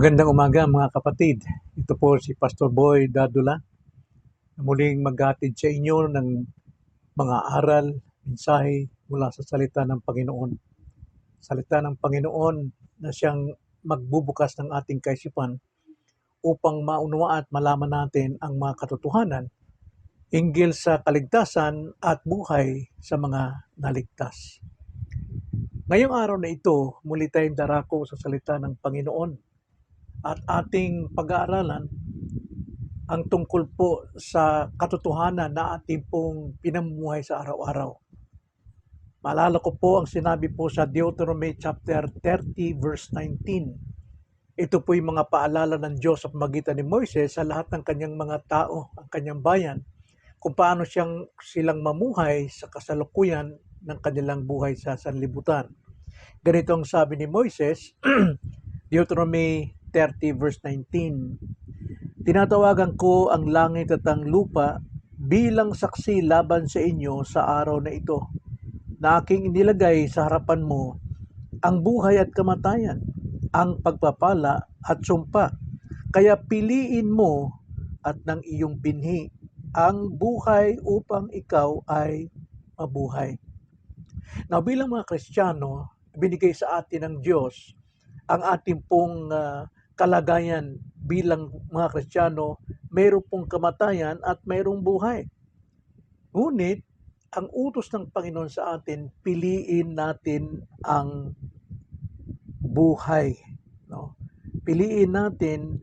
Magandang umaga mga kapatid. Ito po si Pastor Boy Dadula muling maghatid sa inyo ng mga aral, mensahe mula sa salita ng Panginoon. Salita ng Panginoon na siyang magbubukas ng ating kaisipan upang maunawaan at malaman natin ang mga katotohanan hinggil sa kaligtasan at buhay sa mga naligtas. Ngayong araw na ito, muli tayong darako sa salita ng Panginoon at ating pag-aaralan ang tungkol po sa katotohanan na ating pong pinamumuhay sa araw-araw. Maalala ko po ang sinabi po sa Deuteronomy chapter 30 verse 19. Ito po yung mga paalala ng Diyos sa pamagitan ni Moises sa lahat ng kanyang mga tao, ang kanyang bayan, kung paano siyang silang mamuhay sa kasalukuyan ng kanilang buhay sa sanlibutan. Ganito ang sabi ni Moises, Deuteronomy 30 verse 19. Tinatawagan ko ang langit at ang lupa bilang saksi laban sa inyo sa araw na ito na aking inilagay sa harapan mo ang buhay at kamatayan, ang pagpapala at sumpa. Kaya piliin mo at ng iyong binhi ang buhay upang ikaw ay mabuhay. Now bilang mga Kristiyano, binigay sa atin ng Diyos ang ating pong uh, kalagayan bilang mga Kristiyano, mayroon pong kamatayan at mayroong buhay. Ngunit, ang utos ng Panginoon sa atin, piliin natin ang buhay. No? Piliin natin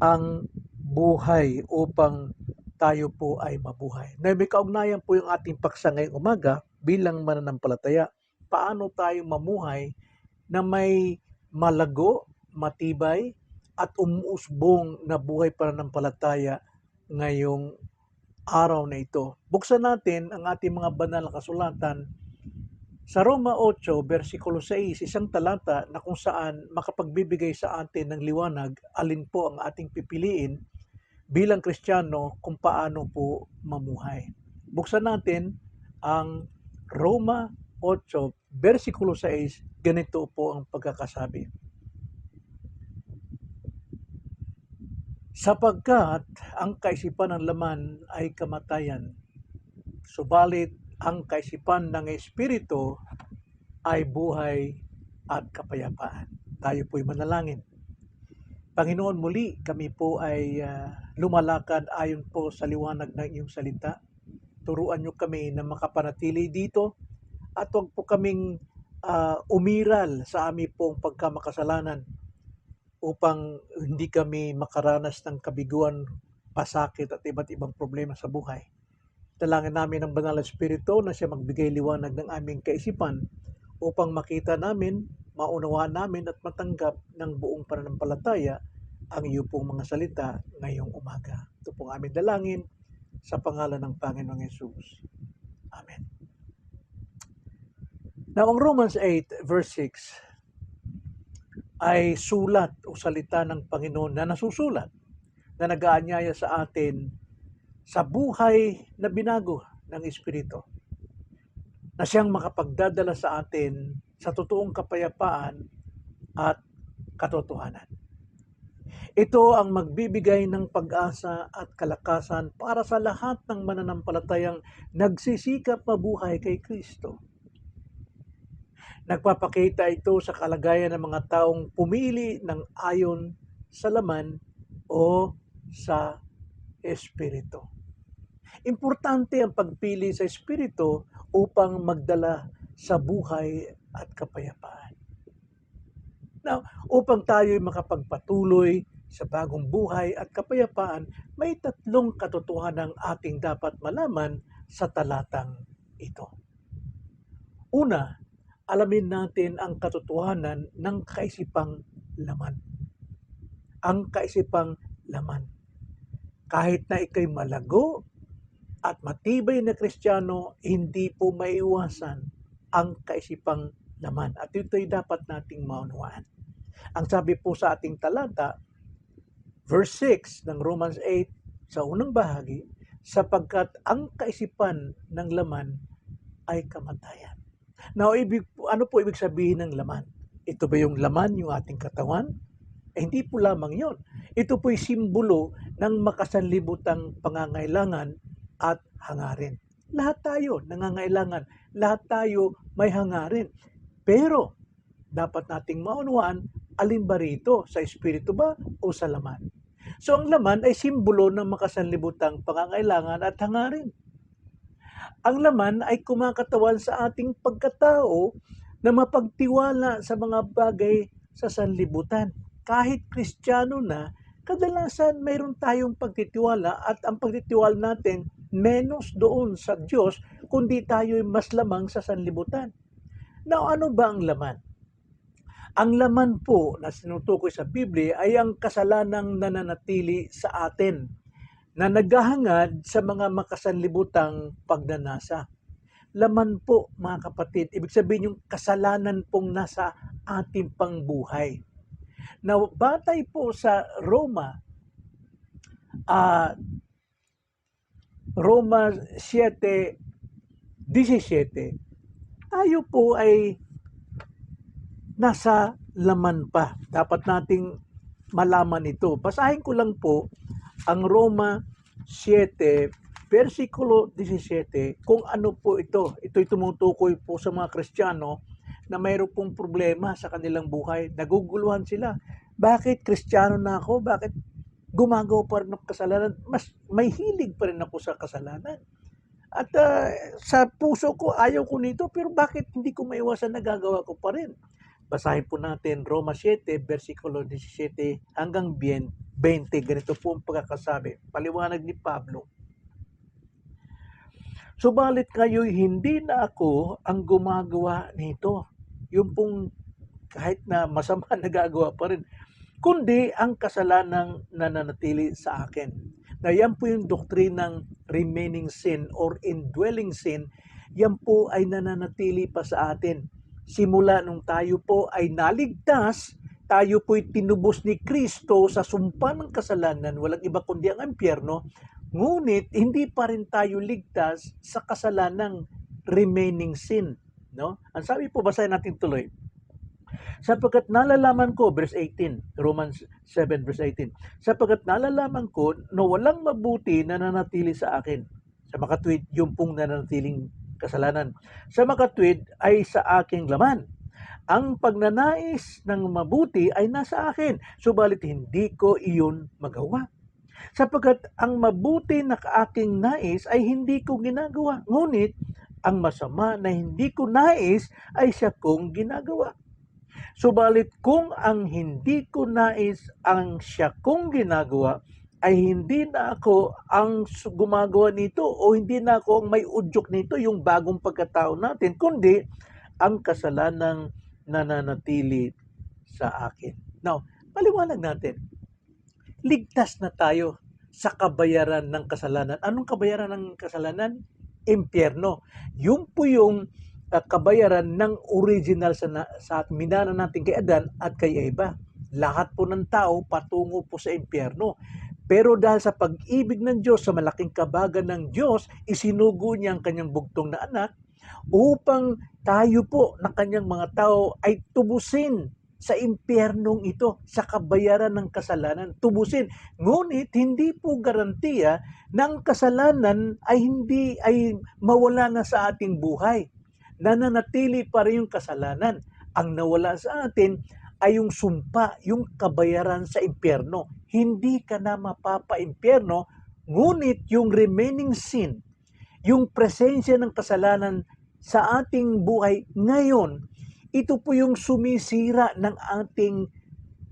ang buhay upang tayo po ay mabuhay. Na may kaugnayan po yung ating paksa ngayong umaga bilang mananampalataya. Paano tayo mamuhay na may malago, matibay, at umuusbong na buhay pananampalataya ngayong araw na ito. Buksan natin ang ating mga banal na kasulatan sa Roma 8, versikulo 6, isang talata na kung saan makapagbibigay sa atin ng liwanag alin po ang ating pipiliin bilang Kristiyano kung paano po mamuhay. Buksan natin ang Roma 8, versikulo 6, ganito po ang pagkakasabi. Sapagkat ang kaisipan ng laman ay kamatayan, subalit ang kaisipan ng Espiritu ay buhay at kapayapaan. Tayo po'y manalangin. Panginoon, muli kami po ay uh, lumalakad ayon po sa liwanag ng iyong salita. Turuan niyo kami na makapanatili dito at huwag po kaming uh, umiral sa aming pong pagkamakasalanan upang hindi kami makaranas ng kabiguan, pasakit at iba't ibang problema sa buhay. Dalangin namin ang Banal na Espiritu na siya magbigay liwanag ng aming kaisipan upang makita namin, maunawaan namin at matanggap ng buong pananampalataya ang iyo pong mga salita ngayong umaga. Ito pong aming dalangin sa pangalan ng Panginoong Yesus. Amen. Now, ang Romans 8 verse 6 ay sulat o salita ng Panginoon na nasusulat na nag-aanyaya sa atin sa buhay na binago ng Espiritu na siyang makapagdadala sa atin sa totoong kapayapaan at katotohanan. Ito ang magbibigay ng pag-asa at kalakasan para sa lahat ng mananampalatayang nagsisikap mabuhay kay Kristo Nagpapakita ito sa kalagayan ng mga taong pumili ng ayon sa laman o sa espiritu. Importante ang pagpili sa espiritu upang magdala sa buhay at kapayapaan. Now, upang tayo makapagpatuloy sa bagong buhay at kapayapaan, may tatlong katotohanan ating dapat malaman sa talatang ito. Una, alamin natin ang katotohanan ng kaisipang laman. Ang kaisipang laman. Kahit na ikay malago at matibay na kristyano, hindi po maiwasan ang kaisipang laman. At ito'y dapat nating maunawaan. Ang sabi po sa ating talata, verse 6 ng Romans 8 sa unang bahagi, sapagkat ang kaisipan ng laman ay kamatayan. Now, ibig, ano po ibig sabihin ng laman? Ito ba yung laman, yung ating katawan? Eh, hindi po lamang yon. Ito po'y simbolo ng makasanlibutang pangangailangan at hangarin. Lahat tayo nangangailangan, lahat tayo may hangarin. Pero dapat nating maunawaan alin ba rito, sa espiritu ba o sa laman? So ang laman ay simbolo ng makasanlibutang pangangailangan at hangarin. Ang laman ay kumakatawan sa ating pagkatao na mapagtiwala sa mga bagay sa sanlibutan. Kahit kristyano na, kadalasan mayroon tayong pagtitiwala at ang pagtitiwala natin menos doon sa Diyos kundi tayo mas lamang sa sanlibutan. Now, ano ba ang laman? Ang laman po na sinutukoy sa Biblia ay ang kasalanang nananatili sa atin na naghahangad sa mga makasanlibutang pagnanasa. Laman po mga kapatid, ibig sabihin yung kasalanan pong nasa ating pangbuhay. Na batay po sa Roma, ah Roma 7, 17, tayo po ay nasa laman pa. Dapat nating malaman ito. Basahin ko lang po ang Roma 7, versikulo 17, kung ano po ito. Ito'y tumutukoy po sa mga Kristiyano na mayroon pong problema sa kanilang buhay. Naguguluhan sila. Bakit Kristiyano na ako? Bakit gumagawa pa rin ako kasalanan? Mas may hilig pa rin ako sa kasalanan. At uh, sa puso ko, ayaw ko nito, pero bakit hindi ko maiwasan nagagawa ko pa rin? Basahin po natin Roma 7, versikulo 17 hanggang 20. Ganito po ang pagkakasabi. Paliwanag ni Pablo. Subalit kayo hindi na ako ang gumagawa nito. Yung pong kahit na masama nagagawa pa rin. Kundi ang kasalanang nananatili sa akin. Na yan po yung doktrinang remaining sin or indwelling sin. Yan po ay nananatili pa sa atin simula nung tayo po ay naligtas, tayo po'y tinubos ni Kristo sa sumpa ng kasalanan, walang iba kundi ang impyerno, ngunit hindi pa rin tayo ligtas sa kasalanang remaining sin. No? Ang sabi po, basahin natin tuloy. Sapagkat nalalaman ko, verse 18, Romans 7 verse 18, sapagkat nalalaman ko na walang mabuti na nanatili sa akin. Sa makatwid, yung pong nananatiling kasalanan. Sa makatwid ay sa aking laman. Ang pagnanais ng mabuti ay nasa akin, subalit hindi ko iyon magawa. Sapagkat ang mabuti na aking nais ay hindi ko ginagawa, ngunit ang masama na hindi ko nais ay siya kong ginagawa. Subalit kung ang hindi ko nais ang siya kong ginagawa, ay hindi na ako ang gumagawa nito o hindi na ako ang may udyok nito, yung bagong pagkatao natin, kundi ang kasalanang nananatili sa akin. Now, paliwanag natin. Ligtas na tayo sa kabayaran ng kasalanan. Anong kabayaran ng kasalanan? Impyerno. Yung po yung uh, kabayaran ng original sa, na, sa minana natin kay Adan at kay Eva. Lahat po ng tao patungo po sa impyerno. Pero dahil sa pag-ibig ng Diyos, sa malaking kabagan ng Diyos, isinugo niya ang kanyang bugtong na anak upang tayo po na kanyang mga tao ay tubusin sa impyernong ito, sa kabayaran ng kasalanan, tubusin. Ngunit hindi po garantiya ang kasalanan ay hindi ay mawala na sa ating buhay. Nananatili pa rin yung kasalanan. Ang nawala sa atin ay yung sumpa, yung kabayaran sa impyerno. Hindi ka na mapapa-impyerno, ngunit yung remaining sin, yung presensya ng kasalanan sa ating buhay ngayon, ito po yung sumisira ng ating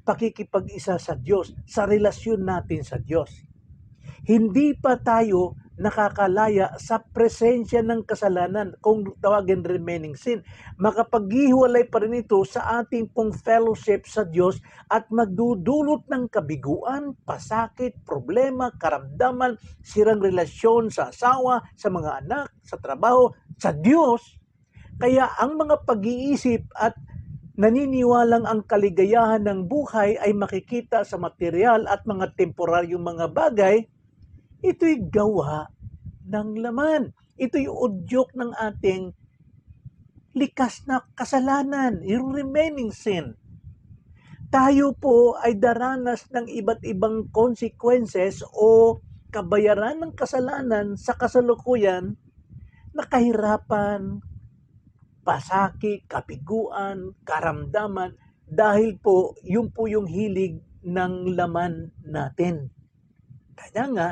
pakikipag-isa sa Diyos, sa relasyon natin sa Diyos. Hindi pa tayo nakakalaya sa presensya ng kasalanan kung tawagin remaining sin. Makapaghiwalay pa rin ito sa ating pong fellowship sa Diyos at magdudulot ng kabiguan, pasakit, problema, karamdaman, sirang relasyon sa asawa, sa mga anak, sa trabaho, sa Diyos. Kaya ang mga pag-iisip at naniniwalang ang kaligayahan ng buhay ay makikita sa material at mga temporaryong mga bagay, ito'y gawa ng laman. Ito'y udyok ng ating likas na kasalanan, yung remaining sin. tayo po ay daranas ng iba't ibang consequences o kabayaran ng kasalanan sa kasalukuyan na kahirapan, pasaki, kapiguan, karamdaman dahil po yun po yung hilig ng laman natin. Kaya nga,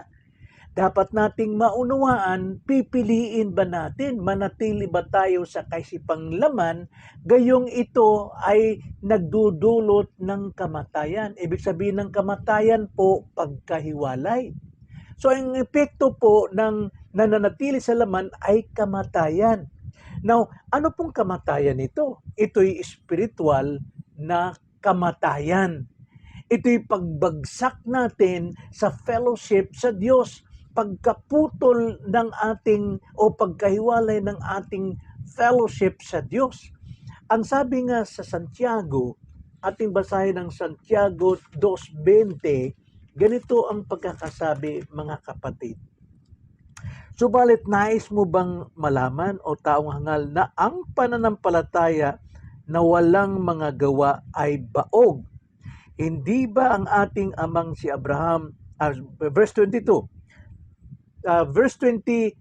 dapat nating maunawaan, pipiliin ba natin, manatili ba tayo sa kaisipang laman, gayong ito ay nagdudulot ng kamatayan. Ibig sabihin ng kamatayan po, pagkahiwalay. So, ang epekto po ng nananatili sa laman ay kamatayan. Now, ano pong kamatayan ito? Ito'y spiritual na kamatayan. Ito'y pagbagsak natin sa fellowship sa Diyos pagkaputol ng ating o pagkahiwalay ng ating fellowship sa Diyos. Ang sabi nga sa Santiago, ating basahin ng Santiago 2.20, ganito ang pagkakasabi mga kapatid. Subalit nais mo bang malaman o taong hangal na ang pananampalataya na walang mga gawa ay baog? Hindi ba ang ating amang si Abraham, uh, verse 22, uh, verse 26,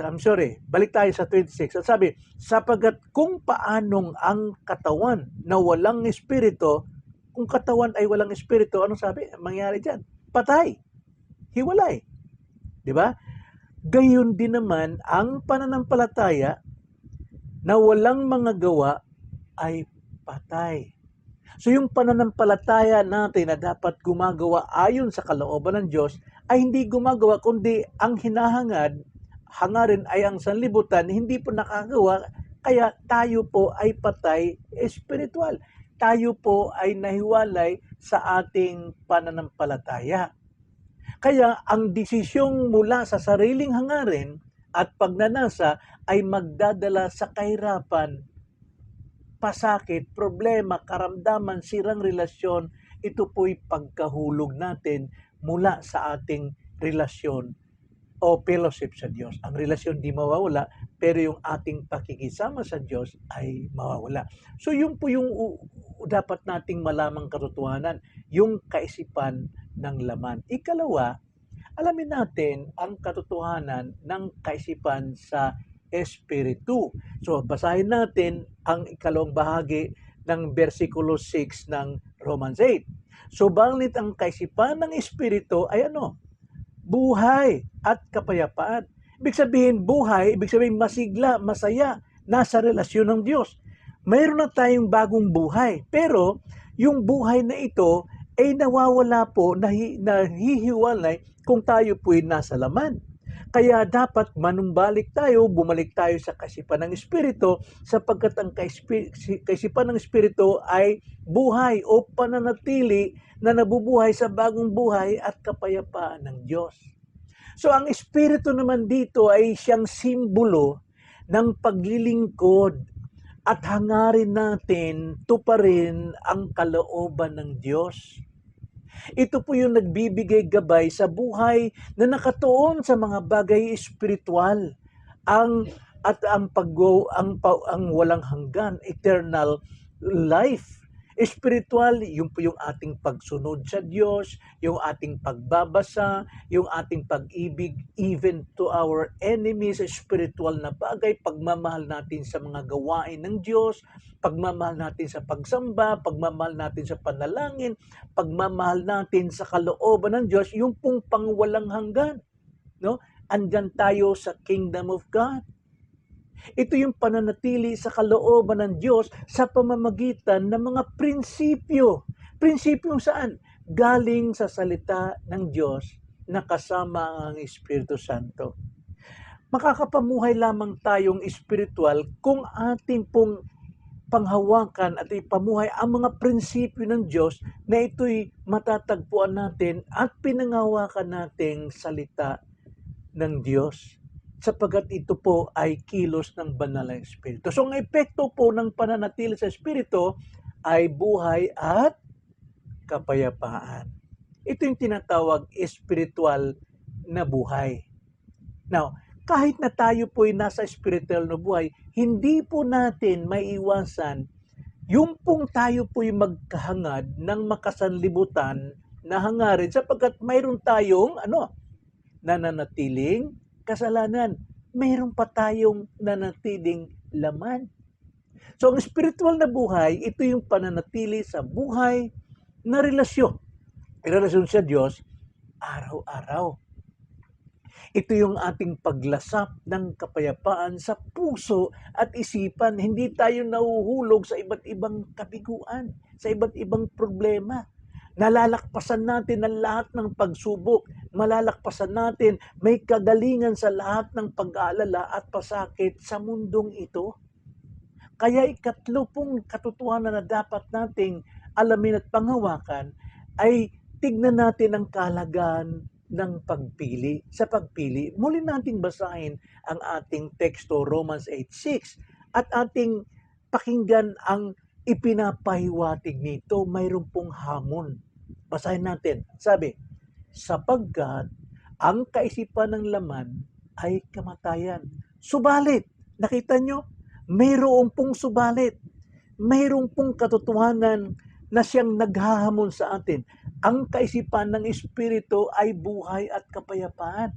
I'm sorry, balik tayo sa 26. At sabi, sapagat kung paanong ang katawan na walang espiritu, kung katawan ay walang espiritu, anong sabi? Mangyari dyan? Patay. Hiwalay. Di ba? Gayon din naman ang pananampalataya na walang mga gawa ay patay. So yung pananampalataya natin na dapat gumagawa ayon sa kalooban ng Diyos ay hindi gumagawa kundi ang hinahangad, hangarin ay ang sanlibutan, hindi po nakagawa, kaya tayo po ay patay espiritual. Tayo po ay nahiwalay sa ating pananampalataya. Kaya ang desisyong mula sa sariling hangarin at pagnanasa ay magdadala sa kahirapan, pasakit, problema, karamdaman, sirang relasyon, ito po'y pagkahulog natin mula sa ating relasyon o fellowship sa Diyos. Ang relasyon di mawawala, pero yung ating pakikisama sa Diyos ay mawawala. So yun po yung dapat nating malamang katotohanan, yung kaisipan ng laman. Ikalawa, alamin natin ang katotohanan ng kaisipan sa Espiritu. So basahin natin ang ikalawang bahagi ng versikulo 6 ng Romans 8. Subalit ang kaisipan ng Espiritu ay ano? Buhay at kapayapaan. Ibig sabihin buhay, ibig sabihin masigla, masaya, nasa relasyon ng Diyos. Mayroon na tayong bagong buhay, pero yung buhay na ito ay nawawala po, nahi, nahihiwalay kung tayo po'y nasa laman. Kaya dapat manumbalik tayo, bumalik tayo sa kaisipan ng Espiritu sapagkat ang kaisipan ng Espiritu ay buhay o pananatili na nabubuhay sa bagong buhay at kapayapaan ng Diyos. So ang Espiritu naman dito ay siyang simbolo ng paglilingkod at hangarin natin tuparin ang kalooban ng Diyos. Ito po yung nagbibigay gabay sa buhay na nakatuon sa mga bagay espiritual. Ang at ang pag ang, ang walang hanggan, eternal life. Espiritual, yung po yung ating pagsunod sa Diyos, yung ating pagbabasa, yung ating pag-ibig even to our enemies, spiritual na bagay, pagmamahal natin sa mga gawain ng Diyos, pagmamahal natin sa pagsamba, pagmamahal natin sa panalangin, pagmamahal natin sa kalooban ng Diyos, yung pong pangwalang hanggan. No? Andyan tayo sa kingdom of God. Ito yung pananatili sa kalooban ng Diyos sa pamamagitan ng mga prinsipyo. Prinsipyo saan? Galing sa salita ng Diyos na kasama ang Espiritu Santo. Makakapamuhay lamang tayong espiritual kung ating pong panghawakan at ipamuhay ang mga prinsipyo ng Diyos na ito'y matatagpuan natin at pinangawakan nating salita ng Diyos sapagat ito po ay kilos ng banal na Espiritu. So ang epekto po ng pananatili sa Espiritu ay buhay at kapayapaan. Ito yung tinatawag spiritual na buhay. Now, kahit na tayo po ay nasa spiritual na buhay, hindi po natin maiiwasan yung pong tayo po'y magkahangad ng makasanlibutan na hangarin sapagkat mayroon tayong ano, nananatiling kasalanan. Mayroon pa tayong nanatiling laman. So ang spiritual na buhay, ito yung pananatili sa buhay na relasyon. Relasyon sa Diyos, araw-araw. Ito yung ating paglasap ng kapayapaan sa puso at isipan. Hindi tayo nahuhulog sa iba't ibang kabiguan, sa iba't ibang problema. Nalalakpasan natin ang lahat ng pagsubok. Malalakpasan natin, may kagalingan sa lahat ng pag-aalala at pasakit sa mundong ito. Kaya ikatlo pong katotohanan na dapat nating alamin at panghawakan ay tignan natin ang kalagahan ng pagpili. Sa pagpili, muli nating basahin ang ating teksto Romans 8.6 at ating pakinggan ang ipinapahiwatig nito. Mayroon pong hamon. Basahin natin. Sabi, sapagkat ang kaisipan ng laman ay kamatayan. Subalit, nakita nyo, mayroon pong subalit. Mayroon pong katotohanan na siyang naghahamon sa atin. Ang kaisipan ng Espiritu ay buhay at kapayapaan.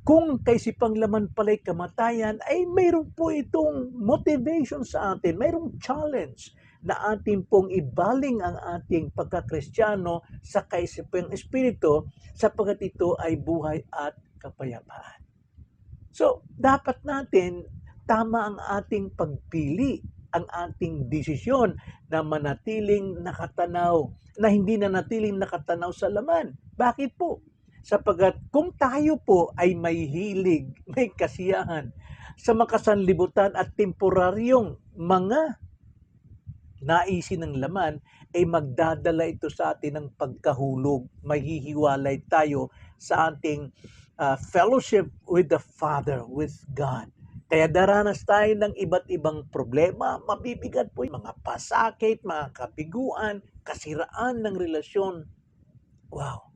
Kung kaisipang laman pala'y kamatayan, ay mayroon po itong motivation sa atin, mayroong challenge na ating pong ibaling ang ating pagkakristyano sa kaisipang Espiritu sapagkat ito ay buhay at kapayapaan. So, dapat natin tama ang ating pagpili, ang ating desisyon na manatiling nakatanaw, na hindi na natiling nakatanaw sa laman. Bakit po? Sapagat kung tayo po ay may hilig, may kasiyahan sa makasanlibutan at temporaryong mga naisin ng laman, ay magdadala ito sa atin ng pagkahulog. Mahihiwalay tayo sa ating uh, fellowship with the Father, with God. Kaya daranas tayo ng iba't ibang problema, mabibigat po yung mga pasakit, mga kapiguan, kasiraan ng relasyon. Wow,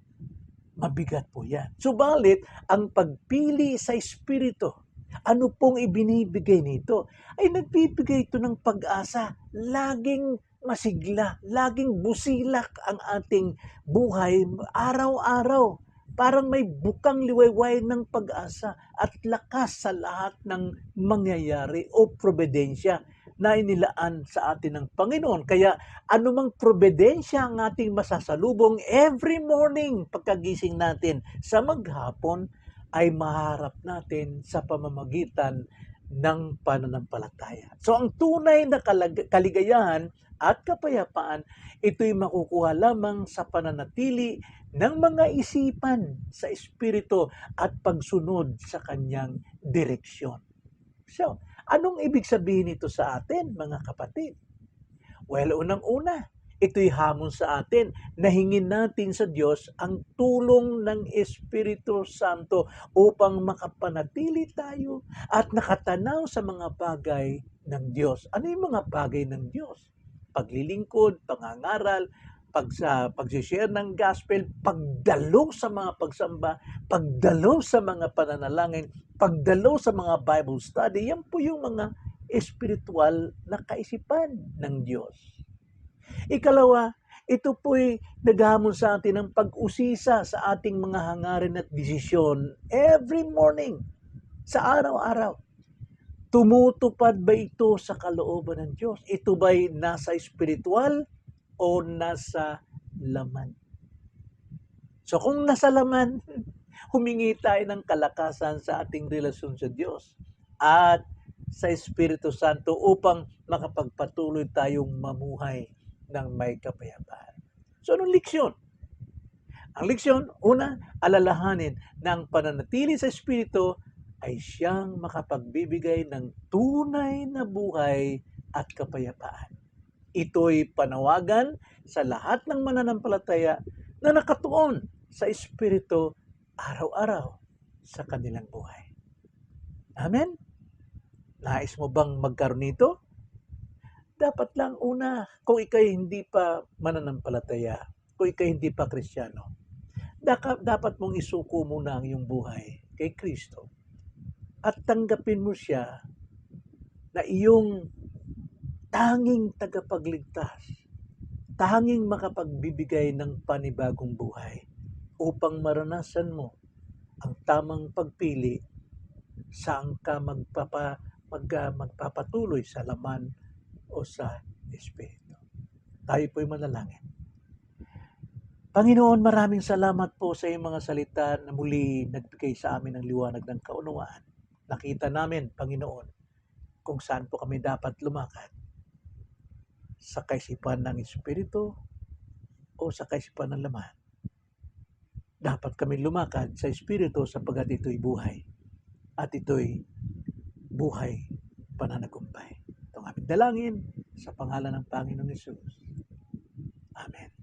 mabigat po yan. Subalit, ang pagpili sa Espiritu, ano pong ibinibigay nito? Ay nagbibigay ito ng pag-asa. Laging masigla, laging busilak ang ating buhay araw-araw. Parang may bukang liwayway ng pag-asa at lakas sa lahat ng mangyayari o probedensya na inilaan sa atin ng Panginoon. Kaya anumang probedensya ang ating masasalubong every morning pagkagising natin sa maghapon ay maharap natin sa pamamagitan ng pananampalataya. So ang tunay na kaligayahan at kapayapaan, ito'y makukuha lamang sa pananatili ng mga isipan sa Espiritu at pagsunod sa kanyang direksyon. So, anong ibig sabihin nito sa atin, mga kapatid? Well, unang-una, ito'y hamon sa atin na hingin natin sa Diyos ang tulong ng Espiritu Santo upang makapanatili tayo at nakatanaw sa mga bagay ng Diyos. Ano yung mga bagay ng Diyos? Paglilingkod, pangangaral, pag sa pagsishare ng gospel, pagdalo sa mga pagsamba, pagdalo sa mga pananalangin, pagdalo sa mga Bible study, yan po yung mga espiritual na kaisipan ng Diyos. Ikalawa, ito po'y naghamon sa atin ng pag-usisa sa ating mga hangarin at desisyon every morning, sa araw-araw. Tumutupad ba ito sa kalooban ng Diyos? Ito ba'y nasa espiritual o nasa laman? So kung nasa laman, humingi tayo ng kalakasan sa ating relasyon sa Diyos at sa Espiritu Santo upang makapagpatuloy tayong mamuhay ng may kapayapaan. So anong leksyon? Ang leksyon, una, alalahanin na ang pananatili sa Espiritu ay siyang makapagbibigay ng tunay na buhay at kapayapaan. Ito'y panawagan sa lahat ng mananampalataya na nakatuon sa Espiritu araw-araw sa kanilang buhay. Amen? Nais mo bang magkaroon nito? Dapat lang una, kung ikay hindi pa mananampalataya, kung ikay hindi pa kristyano, dapat mong isuko muna ang iyong buhay kay Kristo. At tanggapin mo siya na iyong tanging tagapagligtas, tanging makapagbibigay ng panibagong buhay upang maranasan mo ang tamang pagpili saan ka magpapa, mag, magpapatuloy sa laman o sa Espiritu. Tayo po'y manalangin. Panginoon, maraming salamat po sa iyong mga salita na muli nagbigay sa amin ng liwanag ng kaunawaan. Nakita namin, Panginoon, kung saan po kami dapat lumakad. Sa kaisipan ng Espiritu o sa kaisipan ng laman. Dapat kami lumakad sa Espiritu sapagkat ito'y buhay. At ito'y buhay pananagumpay. Ang aming dalangin sa pangalan ng Panginoon Yesus. Amen.